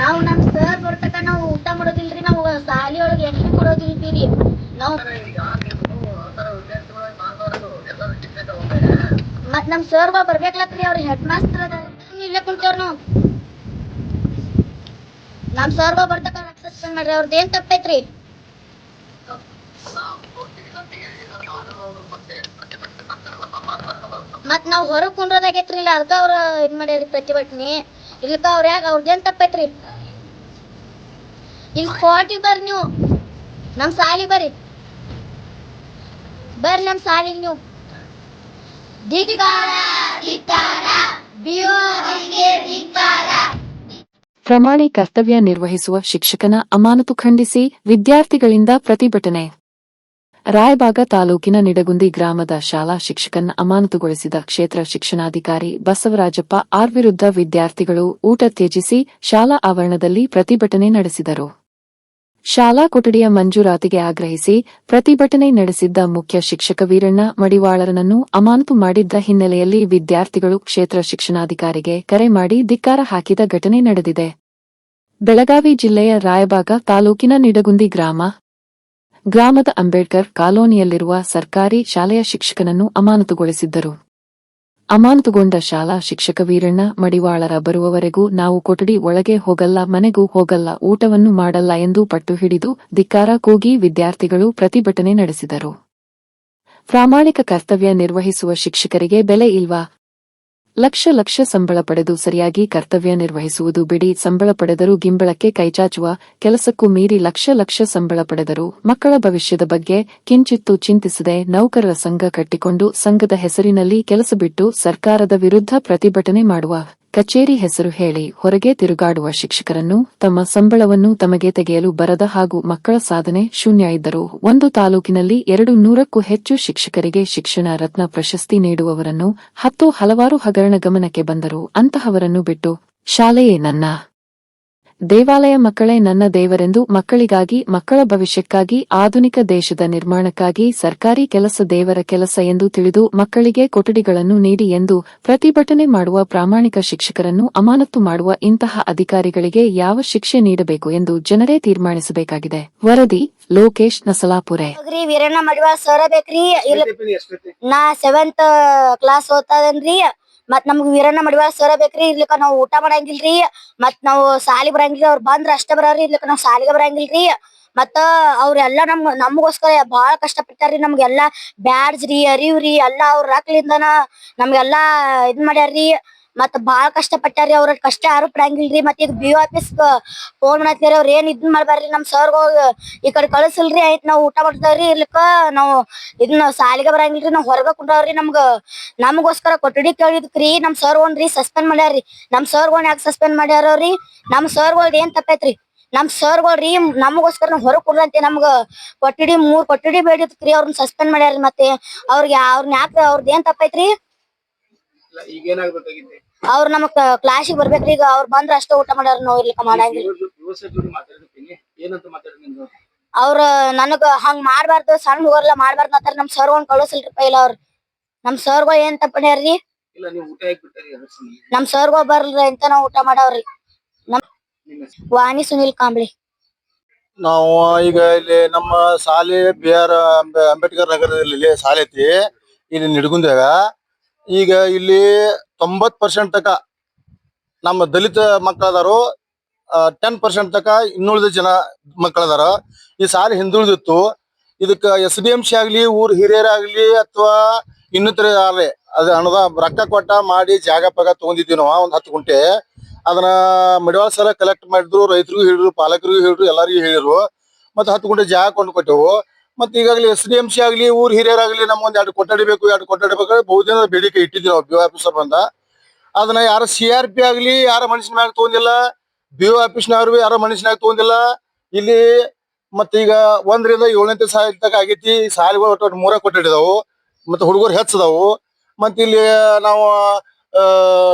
ನಾವು ನಮ್ ಸರ್ ಬರ್ತಕ ನಾವು ಊಟ ಮಾಡೋದಿಲ್ರಿ, ನಾವು ಸಾಲಿ ಒಳಗೆ ಎಂಟ್ರಿ ಕೊಡೋದಿಲ್ತೀರಿ ನಾವು ಮತ್ ನಮ್ ಸರ್ ಬರ್ಬೇಕಲತ್ರಿ ಅವ್ರ ಹೆಡ್ ಮಾಸ್ಟರ್ ಅದ ಇಲ್ಲೇ ಕುಂತವ್ರ ನಾವು. ನಮ್ ಸರ್ ಬರ್ತಕ ಸಸ್ಪೆಂಡ್ ಮಾಡ್ರಿ ಅವ್ರದ್ದು ಏನ್ ತಪ್ಪೈತ್ರಿ? ಮತ್ ನಾವ್ ಹೊರಗ್ ಕುಂಡ್ರೋದಾಗೈತ್ರಿ ಇಲ್ಲ ಅದಕ್ಕ ಅವ್ರ ಇದ್ ಮಾಡ್ಯಾರಿ ಪ್ರತಿಭಟನೆ. ಇಲ್ಲಕ ಅವ್ರ ಯಾಕ ಅವ್ರದ್ದೇನ್ ತಪ್ಪೈತ್ರಿ ಇಲ್ಲಿ ಕೋಟಿ ಬರ್ರಿ ನೀವು. ನಮ್ ಸಾಲಿ ಬರ್ರಿ. ಬರ್ರಿ ನಮ್ ಸಾಲಿಗೆ ನೀವು. ಪ್ರಮಾಣಿ ಕರ್ತವ್ಯ ನಿರ್ವಹಿಸುವ ಶಿಕ್ಷಕನ ಅಮಾನತು ಖಂಡಿಸಿ ವಿದ್ಯಾರ್ಥಿಗಳಿಂದ ಪ್ರತಿಭಟನೆ. ರಾಯಬಾಗ ತಾಲೂಕಿನ ನಿಡಗುಂದಿ ಗ್ರಾಮದ ಶಾಲಾ ಶಿಕ್ಷಕನ ಅಮಾನತುಗೊಳಿಸಿದ ಕ್ಷೇತ್ರ ಶಿಕ್ಷಣಾಧಿಕಾರಿ ಬಸವರಾಜಪ್ಪ ಆರ್ ವಿರುದ್ಧ ವಿದ್ಯಾರ್ಥಿಗಳು ಊಟ ತ್ಯಜಿಸಿ ಶಾಲಾ ಆವರಣದಲ್ಲಿ ಪ್ರತಿಭಟನೆ ನಡೆಸಿದರು. ಶಾಲಾ ಕೊಠಡಿಯ ಮಂಜೂರಾತಿಗೆ ಆಗ್ರಹಿಸಿ ಪ್ರತಿಭಟನೆ ನಡೆಸಿದ್ದ ಮುಖ್ಯ ಶಿಕ್ಷಕ ವೀರಣ್ಣ ಮಡಿವಾಳರನನ್ನು ಅಮಾನತು ಮಾಡಿದ್ದ ಹಿನ್ನೆಲೆಯಲ್ಲಿ ವಿದ್ಯಾರ್ಥಿಗಳು ಕ್ಷೇತ್ರ ಶಿಕ್ಷಣಾಧಿಕಾರಿಗೆ ಕರೆ ಮಾಡಿ ಧಿಕ್ಕಾರ ಹಾಕಿದ ಘಟನೆ ನಡೆದಿದೆ. ಬೆಳಗಾವಿ ಜಿಲ್ಲೆಯ ರಾಯಬಾಗ ತಾಲೂಕಿನ ನಿಡಗುಂದಿ ಗ್ರಾಮ ಗ್ರಾಮದ ಅಂಬೇಡ್ಕರ್ ಕಾಲೋನಿಯಲ್ಲಿರುವ ಸರ್ಕಾರಿ ಶಾಲೆಯ ಶಿಕ್ಷಕನನ್ನು ಅಮಾನತುಗೊಳಿಸಿದ್ದರು. ಅಮಾನತುಗೊಂಡ ಶಾಲಾ ಶಿಕ್ಷಕ ವೀರಣ್ಣ ಮಡಿವಾಳರ ಬರುವವರೆಗೂ ನಾವು ಕೊಠಡಿ ಒಳಗೆ ಹೋಗಲ್ಲ, ಮನೆಗೂ ಹೋಗಲ್ಲ, ಊಟವನ್ನು ಮಾಡಲ್ಲ ಎಂದು ಪಟ್ಟು ಹಿಡಿದು ಧಿಕ್ಕಾರ ಕೂಗಿ ವಿದ್ಯಾರ್ಥಿಗಳು ಪ್ರತಿಭಟನೆ ನಡೆಸಿದರು. ಪ್ರಾಮಾಣಿಕ ಕರ್ತವ್ಯ ನಿರ್ವಹಿಸುವ ಶಿಕ್ಷಕರಿಗೆ ಬೆಲೆ ಇಲ್ವಾ? ಲಕ್ಷ ಲಕ್ಷ ಸಂಬಳ ಪಡೆದು ಸರಿಯಾಗಿ ಕರ್ತವ್ಯ ನಿರ್ವಹಿಸುವುದು ಬಿಡಿ. ಸಂಬಳ ಪಡೆದರೂ ಗಿಂಬಳಕ್ಕೆ ಕೈಚಾಚುವ ಕೆಲಸಕ್ಕೂ ಮೀರಿ ಲಕ್ಷ ಲಕ್ಷ ಸಂಬಳ ಪಡೆದರು ಮಕ್ಕಳ ಭವಿಷ್ಯದ ಬಗ್ಗೆ ಕಿಂಚಿತ್ತು ಚಿಂತಿಸದೆ ನೌಕರರ ಸಂಘ ಕಟ್ಟಿಕೊಂಡು ಸಂಘದ ಹೆಸರಿನಲ್ಲಿ ಕೆಲಸ ಬಿಟ್ಟು ಸರ್ಕಾರದ ವಿರುದ್ಧ ಪ್ರತಿಭಟನೆ ಮಾಡುವ ಕಚೇರಿ ಹೆಸರು ಹೇಳಿ ಹೊರಗೆ ತಿರುಗಾಡುವ ಶಿಕ್ಷಕರನ್ನು, ತಮ್ಮ ಸಂಬಳವನ್ನು ತಮಗೆ ತೆಗೆಯಲು ಬರದ ಹಾಗೂ ಮಕ್ಕಳ ಸಾಧನೆ ಶೂನ್ಯ ಇದ್ದರು, ಒಂದು ತಾಲೂಕಿನಲ್ಲಿ ಎರಡು ನೂರಕ್ಕೂ ಹೆಚ್ಚು ಶಿಕ್ಷಕರಿಗೆ ಶಿಕ್ಷಣ ರತ್ನ ಪ್ರಶಸ್ತಿ ನೀಡುವವರನ್ನು ಹತ್ತು ಹಲವಾರು ಹಗರಣ ಗಮನಕ್ಕೆ ಬಂದರು ಅಂತಹವರನ್ನು ಬಿಟ್ಟು, ಶಾಲೆಯೇ ನನ್ನ ದೇವಾಲಯ ಮಕ್ಕಳೇ ನನ್ನ ದೇವರೆಂದು ಮಕ್ಕಳಿಗಾಗಿ ಮಕ್ಕಳ ಭವಿಷ್ಯಕ್ಕಾಗಿ ಆಧುನಿಕ ದೇಶದ ನಿರ್ಮಾಣಕ್ಕಾಗಿ ಸರ್ಕಾರಿ ಕೆಲಸ ದೇವರ ಕೆಲಸ ಎಂದು ತಿಳಿದು ಮಕ್ಕಳಿಗೆ ಕೊಠಡಿಗಳನ್ನು ನೀಡಿ ಎಂದು ಪ್ರತಿಭಟನೆ ಮಾಡುವ ಪ್ರಾಮಾಣಿಕ ಶಿಕ್ಷಕರನ್ನು ಅಮಾನತು ಮಾಡುವ ಇಂತಹ ಅಧಿಕಾರಿಗಳಿಗೆ ಯಾವ ಶಿಕ್ಷೆ ನೀಡಬೇಕು ಎಂದು ಜನರೇ ತೀರ್ಮಾನಿಸಬೇಕಾಗಿದೆ. ವರದಿ ಲೋಕೇಶ್ ನಸಲಾಪುರೆ. ಹೋಗ್ರಿ ವೀರಣ್ಣ ಮಡಿವಾಳ ಸರ ಬೇಕ್ರಿ. ನಾ ಸೆವೆಂತ್ ಕ್ಲಾಸ್ ಓದ್ತಾದನ್ರಿ ಮತ್ ನಮ್ಗ್ ವೀರಣ್ಣ ಮಡಿವಾಳ ಸರ ಬೇಕ್ರಿ, ಇರ್ಲಿಕ್ಕ ನಾವ್ ಊಟ ಮಾಡಂಗಿಲ್ರಿ ಮತ್ ನಾವು ಸಾಲಿ ಬರಂಗಿಲ್ಲ ಅವ್ರ ಬಂದ್ರ ಅಷ್ಟ ಬರೋರಿ ಇರ್ಲಿಕ್ಕ ನಾವ್ ಸಾಲಿಗೆ ಬರಂಗಿಲ್ರಿ. ಮತ್ತ ಅವ್ರೆಲ್ಲಾ ನಮ್, ನಮಗೋಸ್ಕರ ಬಹಳ ಕಷ್ಟ ಪಡ್ತಾರ್ರಿ ನಮ್ಗೆಲ್ಲಾ ಬ್ಯಾಡ್ಜ್ ರೀ ಅರಿವ್ರಿ, ಎಲ್ಲಾ ಅವ್ರ ರಕ್ಲಿಂದನ ನಮ್ಗೆಲ್ಲಾ ಇದ್ ಮಾಡ್ಯಾರ್ರಿ. ಮತ್ ಬಾಳ ಕಷ್ಟ ಪಟ್ಟಾರಿ ಅವ್ರ. ಕಷ್ಟ ಯಾರು ಪಡಂಗಿಲ್ರಿ. ಮತ್ ಈಗ ಬಿ ಆಫೀಸ್ ಫೋನ್ ಮಾಡತ್ತೀರಿ ಅವ್ರ ಏನ್ ಇದ್ ಮಾಡ್ಬಾರ್ರಿ. ನಮ್ ಸರ್ ಈ ಕಡೆ ಕಳ್ಸಲ್ರಿ. ಆಯ್ತ್ ನಾವ್ ಊಟ ಮಾಡ್ತಾವ್ರಿ ಇರ್ಲಿಕ್ಕ. ನಾವ್ ಇದನ್ನ ಸಾಲಿಗೆ ಬರಂಗಿಲ್ರಿ. ನಾವ್ ಹೊರಗ ಕುಂಡ್ರಾವ್ರಿ ನಮ್ಗ. ನಮಗೋಸ್ಕರ ಕೊಠಡಿ ಕೇಳಿದ್ರಿ ನಮ್ ಸರ್ ಒಂದ್ರಿ ಸಸ್ಪೆಂಡ್ ಮಾಡ್ಯಾರ್ರಿ. ನಮ್ ಸರ್ ಯಾಕೆ ಸಸ್ಪೆಂಡ್ ಮಾಡ್ಯಾರ್ರಿ ನಮ್ ಸರ್ ಏನ್ ತಪ್ಪೈತ್ರಿ? ನಮ್ ಸರ್ ರೀ ನಮಗೋಸ್ಕರ ನಾವ್ ಹೊರಗ್ ಕುಡ್ರಂತೆ ನಮ್ಗ. ಕೊಠಡಿ ಮೂರ್ ಕೊಠಡಿ ಬೇಡಿದ್ರಿ ಅವ್ರನ್ನ ಸಸ್ಪೆಂಡ್ ಮಾಡ್ಯಾರ್ರಿ ಮತ್ತೆ. ಅವ್ರಿಗೆ ಅವ್ರನ್ನ ಯಾಕೆ ಅವ್ರದ್ದು ಏನ್ ತಪ್ಪೈತ್ರಿ? ಈಗ ಏನಾಗ್ಬೇಕಾಗಿತ್ತು ಅವ್ರ ನಮ್ ಕ್ಲಾಸಿಗೆ ಬರ್ಬೇಕ್ರಿ ಈಗ ಅವ್ರ ಬಂದ್ರ ಅಷ್ಟೇ ಊಟ ಮಾಡ್ಯಾರ ನಾವ್ ಇರ್ಲಿಕ್ಕ ಮಾಡಂಗಿಲ್ಲ ಏನಂತ ನಿಮ್ದು? ಅವ್ರ ನನಗ ಹಂಗ್ ಮಾಡ್ಬಾರ್ದು ಸಣ್ಣ ಹುಡುಗರ್ಲ ಮಾಡ್ಬಾರ್ದು ಅಂತಾರ ನಮ್ ಸರ್ ಒಂದ್ ಕಳಿಸಲ್ರಿ ಇಲ್ಲ ಅವ್ರ. ನಮ್ ಸರ್ಗಳು ಏನ್ ತಪ್ಪಣ್ಯಾರ್ರಿ ಇಲ್ಲ ನೀವು ಊಟ ಹೇಗ್ ಬಿಟ್ಟಾರಿ. ನಮ್ ಸರ್ಗಳು ಬರ್ಲ್ರಿ ಅಂತ ನಾವ್ ಊಟ ಮಾಡವ್ರಿ. ನಮ್ ವಾಣಿ ಸುನಿಲ್ ಕಾಂಬ್ಳಿ. ನಾವು ಈಗ ಇಲ್ಲಿ ನಮ್ಮ ಶಾಲೆ ಬಿ ಆರ್ ಅಂಬೇಡ್ಕರ್ ನಗರದಲ್ಲಿ ಶಾಲೆ ಐತಿ. ಇಲ್ಲಿ ನಿಡ್ಗುಂದಾಗ ಈಗ ಇಲ್ಲಿ ತೊಂಬತ್ ಪರ್ಸೆಂಟ್ ತಕ ನಮ್ಮ ದಲಿತ ಮಕ್ಕಳದಾರು ಟೆನ್ ಪರ್ಸೆಂಟ್ ತಕ ಇನ್ನುಳಿದ ಜನ ಮಕ್ಕಳದಾರ. ಈ ಸಾಲ ಹಿಂದುಳಿದಿತ್ತು. ಇದಕ್ಕ ಎಸ್ ಡಿ ಎಂ ಸಿ ಆಗ್ಲಿ, ಊರ್ ಹಿರಿಯರಾಗ್ಲಿ ಅಥವಾ ಇನ್ನಿತರ ಆಗ್ಲಿ, ಅದ ಹಣದ ರೊಕ್ಕ ಕೊಟ್ಟ ಮಾಡಿ ಜಾಗ ಪಗ ತಗೊಂಡಿದ್ವಿ ನಾವು ಒಂದ್ ಹತ್ತು ಗುಂಟೆ. ಅದನ್ನ ಮಿಡವಾಳ ಸಲ ಕಲೆಕ್ಟ್ ಮಾಡಿದ್ರು, ರೈತರಿಗೂ ಹೇಳಿದ್ರು, ಪಾಲಕರಿಗೂ ಹೇಳಿದ್ರು, ಎಲ್ಲರಿಗೂ ಹೇಳಿದ್ರು. ಮತ್ತೆ ಹತ್ತು ಗುಂಟೆ ಜಾಗ ಕೊಂಡು ಕೊಟ್ಟೆವು. ಮತ್ತೆ ಈಗಾಗಲೇ ಎಸ್ ಡಿ ಎಂ ಸಿ ಆಗಲಿ, ಊರ್ ಹಿರಿಯರಾಗಲಿ ನಮ್ಗೊಂದು ಎರಡು ಕೊಠಡಿ ಬೇಕು, ಎರಡು ಕೊಠಡಿ ಬೇಕು ಬಹುದಿನ ಬೇಡಿಕೆ ಇಟ್ಟಿದ್ವಿ ನಾವು ಬಿ ಆಫೀಸರ್ ಬಂದ. ಅದನ್ನ ಯಾರ ಸಿ ಆರ್ ಪಿ ಆಗ್ಲಿ, ಯಾರ ಮನುಷ್ಯನ ಮ್ಯಾಗ ತಗೊಂಡಿಲ್ಲ ಬಿ ಓ ಆಫೀಸ್ನವ್ರು ಯಾರ ಮನುಷ್ಯನಾಗ ತಗೊಂಡಿಲ್ಲ. ಇಲ್ಲಿ ಮತ್ತೆ ಈಗ ಒಂದರಿಂದ ಏಳನೇ ಸಾಲ ತಕ ಆಗೈತಿ. ಸಾಲಿಗಳು ಒಟ್ಟು ಮೂರ ಕೊಟ್ಟಿದ್ದಾವು ಮತ್ತೆ ಹುಡುಗರು ಹೆಚ್ಚದವು ಮತ್ತೆ ಇಲ್ಲಿ ನಾವು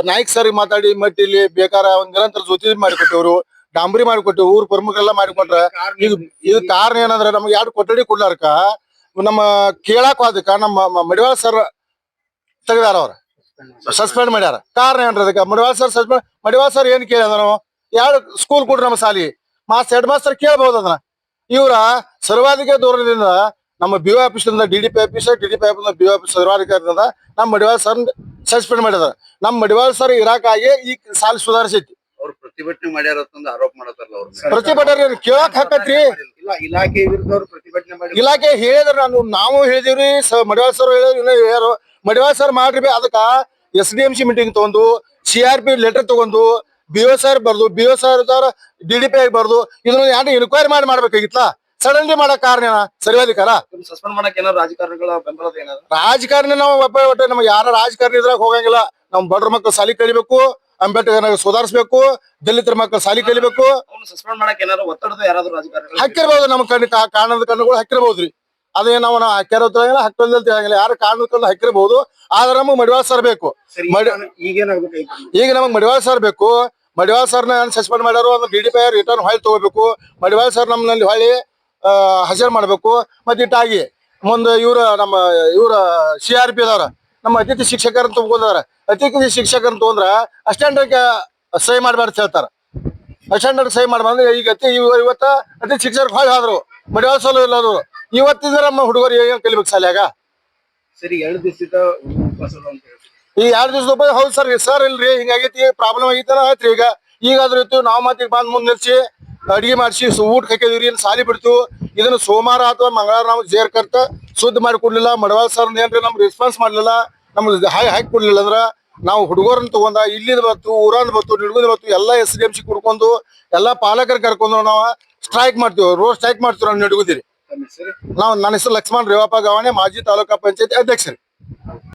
ನಾಯಕ್ ಸರ್ ಮಾತಾಡಿ, ಮತ್ತೆ ಇಲ್ಲಿ ಬೇಕಾರ ಒಂದ್ ನಿರಂತರ ಜೊತೆ ಮಾಡಿಕೊಟ್ಟೆವ್ರು. ಡಾಂಬರಿ ಮಾಡಿಕೊಟ್ಟು ಊರ್ ಪ್ರಮುಖರೆಲ್ಲ ಮಾಡಿಕೊಟ್ರ ಇದು ಇದು ಕಾರಣ ಏನಂದ್ರ ನಮ್ಗೆ ಎರಡು ಕೊಠಡಿ ಕೊಡ್ಲಾರ್ಕ. ನಮ್ಮ ಕೇಳಾಕ ಅದಕ್ಕ ನಮ್ಮ ಮಡಿವಾಳ ಸರ್ ತೆಗ್ದಾರ ಅವ್ರ. ಸಸ್ಪೆಂಡ್ ಮಾಡ್ಯಾರ. ಕಾರಣ ಏನ್ರಿ ಅದಕ್ಕೆ? Madivala sir suspend Madivala sir ಏನ್ ಕೇಳಿದ ನಾವು ಎರಡು ಸ್ಕೂಲ್ ಕೊಡ್ರಿ ನಮ್ಮ ಸಾಲಿ ಮಾಸ್ ಹೆಡ್ ಮಾಸ್ಟರ್ ಕೇಳ್ಬಹುದು ಅದನ್ನ. ಇವರ ಸರ್ವಾಧಿಕ ದೂರದಿಂದ ನಮ್ಮ B office D D P office D D P office B office ಸರ್ವಾಧಿಕಾರದಿಂದ ನಮ್ಮ ಮಡಿವಾಳ ಸರ್ ಸಸ್ಪೆಂಡ್ ಮಾಡಿದಾರ. ನಮ್ಮ ಮಡಿವಾಳ ಸರ್ ಇರಾಕಾಗಿ ಈ ಸಾಲಿ ಸುಧಾರಿಸೈತಿ ಪ್ರತಿಭಟನೆ ಮಾಡ್ಯಾರ ಅಂತಂದು ಆರೋಪ ಮಾಡತ್ತಾರಲ್ಲ ಅವ್ರು ಪ್ರತಿಭಟನೆ ಕೇಳಕ್ ಹಾಕತ್ರಿ. ಇಲ್ಲ ಇಲಾಖೆ ವಿರುದ್ಧ ಅವ್ರು ಪ್ರತಿಭಟನೆ ಮಾಡಿ ಇಲಾಖೆ ಹೇಳಿದ್ರ ನಾನು ನಾವು ಹೇಳಿದಿವ್ರಿ ಸ ಮಡಿವಾಳ ಸರ್ ಹೇಳಿದ್ರು ಇನ್ನೂ ಹೇಳ್ಯಾರು. ಮಡಿವಾಳ ಸರ್ ಮಾಡ್ರಿ ಬಿ ಅದಕ್ಕ S D M C meeting ತಗೊಂಡು ಸಿ ಆರ್ ಪಿ ಲೆಟರ್ ತಗೊಂಡು ಬಿ ಓ ಸರ್ ಬರ್ದು B O sir D D P ಆಗಿ ಬರ್ದು ಇದನ್ನ ಯಾರು ಇನ್ಕ್ವೈರಿ ಮಾಡಿ ಮಾಡ್ಬೇಕಾಗಿತ್ತ ಸಡನ್ಲಿ ಮಾಡಕ್ ಕಾರಣ ಏನ? ಸರ್ವಾಧಿಕಾರ ಸಸ್ಪೆಂಡ್ ಮಾಡಕ್ ಏನಾದ್ರು ರಾಜಕಾರಣಿಗಳ ಬೆಂಬಲದ ಏನಾದ್ರು? ರಾಜಕಾರಣಿ ನಾವು ಒಬ್ಬ ಒಟ್ಟೆ ನಮ್ಗೆ ಯಾರ ರಾಜಕಾರಣಿ ಇದ್ರಾಗ ಹೋಗಂಗಿಲ್ಲ. ನಮ್ ಬಡ್ರ ಮಕ್ಕಳು ಸಾಲಿ ಕಲಿಬೇಕು ಅಂಬೇಡ್ಕರ್ ಸುಧಾರಿಸಬೇಕು ದಲಿತರ ಮಕ್ಕಳ ಸಾಲಿ ಕಲಿಬೇಕು. ಸಸ್ಪೆಂಡ್ ಮಾಡಕ್ ಏನಾದ್ರು ಒತ್ತಡದ ಯಾರಾದ್ರೂ ಹಾಕಿರ್ಬೋದು ನಮ್ಮ ಕಣ್ಣು ಕಾ- ಕಾರಣದ ಕಣ್ಣುಗಳು ಹಾಕಿರ್ಬೋದ್ರಿ. ಅದೇ ನಾವು ನಾವು ಹಾಕ್ಯಾರ ಹಾಕಲ್ಲ ಅಂತ ಹೇಳಂಗಿಲ್ಲ ಯಾರು ಕಾರಣದ ಕಣ್ಣು ಹಾಕಿರ್ಬೋದು ಆದ್ರೆ ನಮಗೆ ಮಡಿವಾಳ ಸರ್ ಬೇಕು. ಸರಿ ಮಾಡಿ- ಈಗೇನಾಗ್ಬೇಕಾಗಿತ್ತು ಈಗ ನಮಗೆ ಮಡಿವಾಳ ಸರ್ ಬೇಕು. ಮಡಿವಾಳ ಸರ್ನ ಸಸ್ಪೆಂಡ್ ಮಾಡ್ಯಾರು ಅಂದ್ರೆ ಡಿ ಡಿ ಪಿ ರಿಟರ್ನ್ ಹೊಳ್ಳಿ ತಗೋಬೇಕು. ಮಡಿವಾಳ ಸರ್ ನಮ್ಮಲ್ಲಿ ಹೊಳ್ಳಿ ಹಜರ್ ಮಾಡ್ಬೇಕು. ಮತ್ತೆ ಇಟ್ಟಾಗಿ ಮುಂದೆ ಇವ್ರ ನಮ್ಮ ಇವ್ರ ಸಿ ಆರ್ ಪಿ ಅದಾರ ನಮ್ಮ ಅತಿಥಿ ಶಿಕ್ಷಕರ ತಗೊಂಡಾರ ಅತಿಥಿ ಶಿಕ್ಷಕರ ತಗೊಂಡ್ರ ಅಸ್ಟೆಂಡ್ ಸಹಿ ಮಾಡ್ಬಾರ್ದು ಹೇಳ್ತಾರ. ಅಸ್ಟೆಂಡ್ ಸಹಿ ಮಾಡ್ಬಾರ್ದು ಈಗ ಅತಿ ಇವ- ಇವತ್ತ ಅತಿಥಿ ಶಿಕ್ಷಕರು ಹೊಳ್ಳಿ ಆದ್ರು. ಮಡಿವಾಳ ಸರ್ ಇಲ್ಲ ಅದು ಇವತ್ತಿದ್ರೆ ನಮ್ಮ ಹುಡುಗರು ಏನ್ ಕಲಿಬೇಕು ಶಾಲ್ಯಾಗ ಸರಿ ಎರಡು ದಿವಸದ ಅಂತ ಈ ಎರಡು ದಿವಸ ಹೌದು ಸರ್ ಸರ್ ಇಲ್ರಿ ಹಿಂಗಾಗೈತಿ ಪ್ರಾಬ್ಲಮ್ ಆಗೈತಲ್ಲ ಆಯ್ತ್ರಿ ಈಗ. ಈಗಾದ್ರೂ ಇತ್ತು ನಾವು ಮತ್ತೆ ಬಂದ್ ಮುಂದ್ ನಿಲ್ಸಿ ಅಡಿಗೆ ಮಾಡಿಸಿ ಊಟ ಇನ್ನು ಸಾಲಿ ಬಿಡ್ತು. ಇದನ್ನ ಸೋಮವಾರ ಅಥವಾ ಮಂಗಳವಾರ ನಾವು ಜೇರ್ ಸುದ್ದಿ ಮಾಡಿ ಕೊಡ್ಲಿಲ್ಲ ಮಡವಾಳ ಸರ್ ಏನ್ರಿ ನಮ್ಗೆ ರೆಸ್ಪಾನ್ಸ್ ಮಾಡ್ಲಿಲ್ಲ ನಮ್ಗೆ ಹಾಯ್ ಹಾಕಿ ಕೊಡ್ಲಿಲ್ಲ ಅಂದ್ರ ನಾವು ಹುಡುಗರನ್ನ ತಗೊಂಡ ಇಲ್ಲಿಂದ ಬತ್ತು ಊರಂದ ಬತ್ತು ನಿಡ್ಗುಂದ ಬತ್ತು ಎಲ್ಲಾ ಎಸ್ ಡಿ ಎಂ ಸಿ ಕುಡ್ಕೊಂಡು ಎಲ್ಲಾ ಪಾಲಕರು ಕರ್ಕೊಂಡು ನಾವು ಸ್ಟ್ರೈಕ್ ಮಾಡ್ತೀವಿ ರೋಡ್ ಸ್ಟ್ರೈಕ್ ಮಾಡ್ತೀವಿ ನಾವು ನಿಡ್ಗುದಿರಿ ನಾವು ನನ್ನ ಹೆಸರು ಲಕ್ಷ್ಮಣ್ ರೇವಪ್ಪ ಗವಾಣೆ ಮಾಜಿ ತಾಲೂಕಾ ಪಂಚಾಯತ್ ಅಧ್ಯಕ್ಷರು